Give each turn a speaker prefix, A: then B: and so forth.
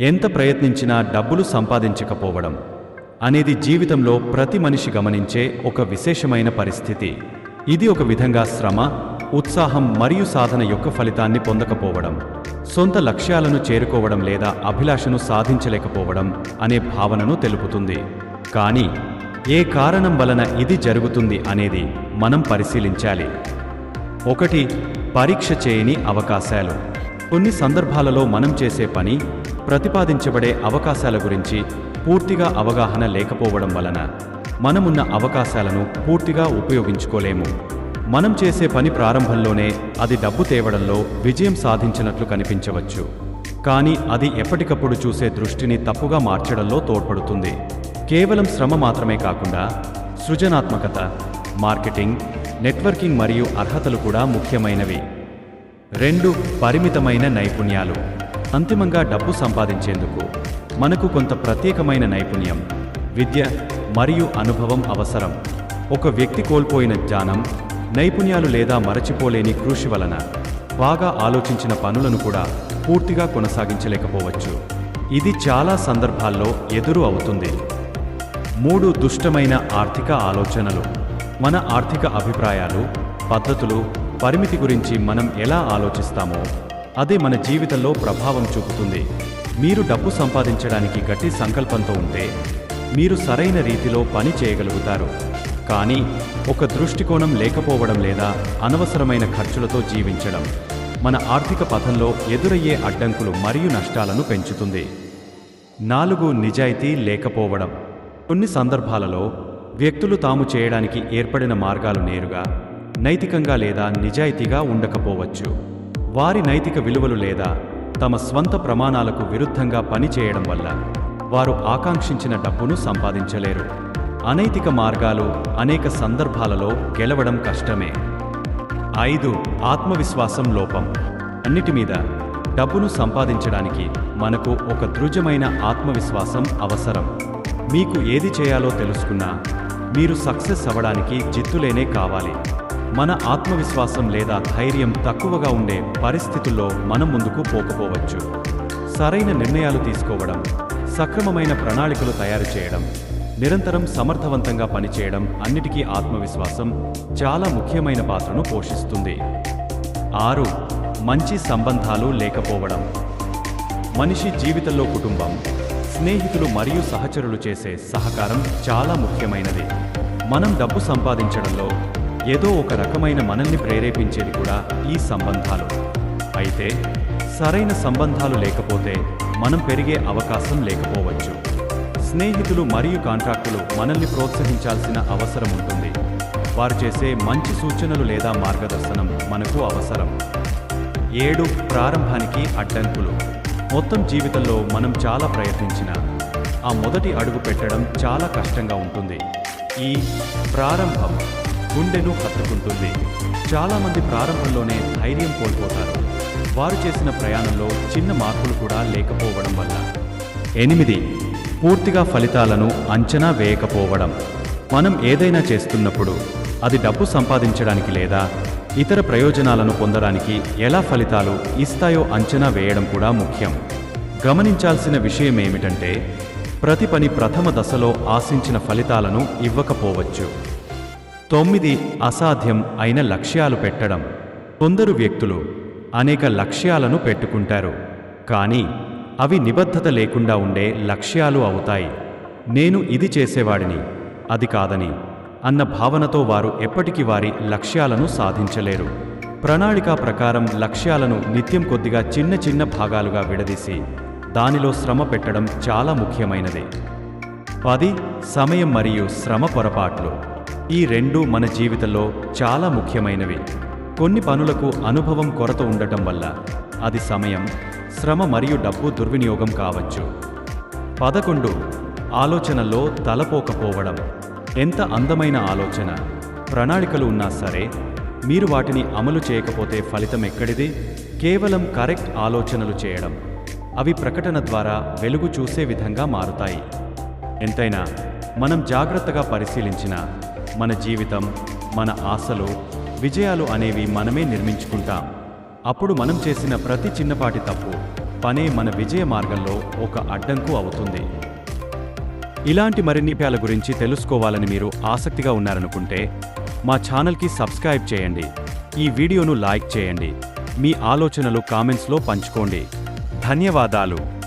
A: ఎంత ప్రయత్నించినా డబ్బులు సంపాదించకపోవడం అనేది జీవితంలో ప్రతి మనిషి గమనించే ఒక విశేషమైన పరిస్థితి. ఇది ఒక విధంగా శ్రమ ఉత్సాహం మరియు సాధన యొక్క ఫలితాన్ని పొందకపోవడం సొంత లక్ష్యాలను చేరుకోవడం లేదా అభిలాషను సాధించలేకపోవడం అనే భావనను తెలుపుతుంది. కానీ ఏ కారణం వలన ఇది జరుగుతుంది అనేది మనం పరిశీలించాలి. ఒకటి పరీక్ష చేయని అవకాశాలు. కొన్ని సందర్భాలలో మనం చేసే పని ప్రతిపాదించబడే అవకాశాల గురించి పూర్తిగా అవగాహన లేకపోవడం వలన మనమున్న అవకాశాలను పూర్తిగా ఉపయోగించుకోలేము. మనం చేసే పని ప్రారంభంలోనే అది డబ్బు తేవడంలో విజయం సాధించినట్లు కనిపించవచ్చు. కానీ అది ఎప్పటికప్పుడు చూసే దృష్టిని తప్పుగా మార్చడంలో తోడ్పడుతుంది. కేవలం శ్రమ మాత్రమే కాకుండా సృజనాత్మకత మార్కెటింగ్ నెట్వర్కింగ్ మరియు అర్హతలు కూడా ముఖ్యమైనవి. రెండు పరిమితమైన నైపుణ్యాలు. అంతిమంగా డబ్బు సంపాదించేందుకు మనకు కొంత ప్రత్యేకమైన నైపుణ్యం విద్య మరియు అనుభవం అవసరం. ఒక వ్యక్తి కోల్పోయిన జ్ఞానం నైపుణ్యాలు లేదా మరచిపోలేని కృషి వలన బాగా ఆలోచించిన పనులను కూడా పూర్తిగా కొనసాగించలేకపోవచ్చు. ఇది చాలా సందర్భాల్లో ఎదురు అవుతుంది. మూడు దుష్టమైన ఆర్థిక ఆలోచనలు. మన ఆర్థిక అభిప్రాయాలు పద్ధతులు పరిమితి గురించి మనం ఎలా ఆలోచిస్తామో అదే మన జీవితంలో ప్రభావం చూపుతుంది. మీరు డబ్బు సంపాదించడానికి గట్టి సంకల్పంతో ఉంటే మీరు సరైన రీతిలో పని చేయగలుగుతారు. కానీ ఒక దృష్టికోణం లేకపోవడం లేదా అనవసరమైన ఖర్చులతో జీవించడం మన ఆర్థిక పథంలో ఎదురయ్యే అడ్డంకులు మరియు నష్టాలను పెంచుతుంది. నాలుగు నిజాయితీ లేకపోవడం. కొన్ని సందర్భాలలో వ్యక్తులు తాము చేయడానికి ఏర్పడిన మార్గాలు నేరుగా నైతికంగా లేదా నిజాయితీగా ఉండకపోవచ్చు. వారి నైతిక విలువలు లేదా తమ స్వంత ప్రమాణాలకు విరుద్ధంగా పనిచేయడం వల్ల వారు ఆకాంక్షించిన డబ్బును సంపాదించలేరు. అనైతిక మార్గాలు అనేక సందర్భాలలో గెలవడం కష్టమే. ఐదు ఆత్మవిశ్వాసం లోపం. అన్నిటి మీద డబ్బును సంపాదించడానికి మనకు ఒక దృఢమైన ఆత్మవిశ్వాసం అవసరం. మీకు ఏది చేయాలో తెలుసుకున్నా మీరు సక్సెస్ అవ్వడానికి జిత్తులేనే కావాలి. మన ఆత్మవిశ్వాసం లేదా ధైర్యం తక్కువగా ఉండే పరిస్థితుల్లో మనం ముందుకు పోకపోవచ్చు. సరైన నిర్ణయాలు తీసుకోవడం సక్రమమైన ప్రణాళికలు తయారు చేయడం నిరంతరం సమర్థవంతంగా పనిచేయడం అన్నిటికీ ఆత్మవిశ్వాసం చాలా ముఖ్యమైన పాత్రను పోషిస్తుంది. ఆరు మంచి సంబంధాలు లేకపోవడం. మనిషి జీవితంలో కుటుంబం స్నేహితులు మరియు సహచరులు చేసే సహకారం చాలా ముఖ్యమైనది. మనం డబ్బు సంపాదించడంలో ఏదో ఒక రకమైన మనల్ని ప్రేరేపించేది కూడా ఈ సంబంధాలు. అయితే సరైన సంబంధాలు లేకపోతే మనం పెరిగే అవకాశం లేకపోవచ్చు. స్నేహితులు మరియు కాంట్రాక్టులు మనల్ని ప్రోత్సహించాల్సిన అవసరం ఉంటుంది. వారు చేసే మంచి సూచనలు లేదా మార్గదర్శనం మనకు అవసరం. ఏడు ప్రారంభానికి అడ్డంకులు. మొత్తం జీవితంలో మనం చాలా ప్రయత్నించినా ఆ మొదటి అడుగు పెట్టడం చాలా కష్టంగా ఉంటుంది. ఈ ప్రారంభం గుండెను హత్తుకుంటుంది చాలామంది ప్రారంభంలోనే ధైర్యం కోల్పోతారు. వారు చేసిన ప్రయాణంలో చిన్న మార్పులు కూడా లేకపోవడం వల్ల. ఎనిమిది పూర్తిగా ఫలితాలను అంచనా వేయకపోవడం. మనం ఏదైనా చేస్తున్నప్పుడు అది డబ్బు సంపాదించడానికి లేదా ఇతర ప్రయోజనాలను పొందడానికి ఎలా ఫలితాలు ఇస్తాయో అంచనా వేయడం కూడా ముఖ్యం. గమనించాల్సిన విషయం ఏమిటంటే ప్రతి పని ప్రథమ దశలో ఆశించిన ఫలితాలను ఇవ్వకపోవచ్చు. తొమ్మిది అసాధ్యం అయిన లక్ష్యాలు పెట్టడం. కొందరు వ్యక్తులు అనేక లక్ష్యాలను పెట్టుకుంటారు. కానీ అవి నిబద్ధత లేకుండా ఉండే లక్ష్యాలు అవుతాయి. నేను ఇది చేసేవాడిని. అది కాదని అన్న భావనతో వారు ఎప్పటికీ వారి లక్ష్యాలను సాధించలేరు. ప్రణాళిక ప్రకారం లక్ష్యాలను నిత్యం కొద్దిగా చిన్న చిన్న భాగాలుగా విడదీసి దానిలో శ్రమ పెట్టడం చాలా ముఖ్యమైనది. పది సమయం మరియు శ్రమ పొరపాట్లు. ఈ రెండు మన జీవితంలో చాలా ముఖ్యమైనవి. కొన్ని పనులకు అనుభవం కొరత ఉండటం వల్ల అది సమయం శ్రమ మరియు డబ్బు దుర్వినియోగం కావచ్చు. పదకొండు ఆలోచనలో తలపోకపోవడం. ఎంత అందమైన ఆలోచన. ప్రణాళికలు ఉన్నా సరే మీరు వాటిని అమలు చేయకపోతే ఫలితం ఎక్కడిది? కేవలం కరెక్ట్ ఆలోచనలు చేయడం. అవి ప్రకటన ద్వారా వెలుగు చూసే విధంగా మారుతాయి. ఎంతైనా మనం జాగ్రత్తగా పరిశీలించిన మన జీవితం మన ఆశలు విజయాలు అనేవి మనమే నిర్మించుకుంటాం. అప్పుడు మనం చేసిన ప్రతి చిన్నపాటి తప్పు పనే మన విజయ మార్గంలో ఒక అడ్డంకు అవుతుంది. ఇలాంటి మరిన్ని విషయాల గురించి తెలుసుకోవాలని మీరు ఆసక్తిగా ఉన్నారనుకుంటే మా ఛానల్కి సబ్స్క్రైబ్ చేయండి. ఈ వీడియోను లైక్ చేయండి. మీ ఆలోచనలు కామెంట్స్లో పంచుకోండి. ధన్యవాదాలు.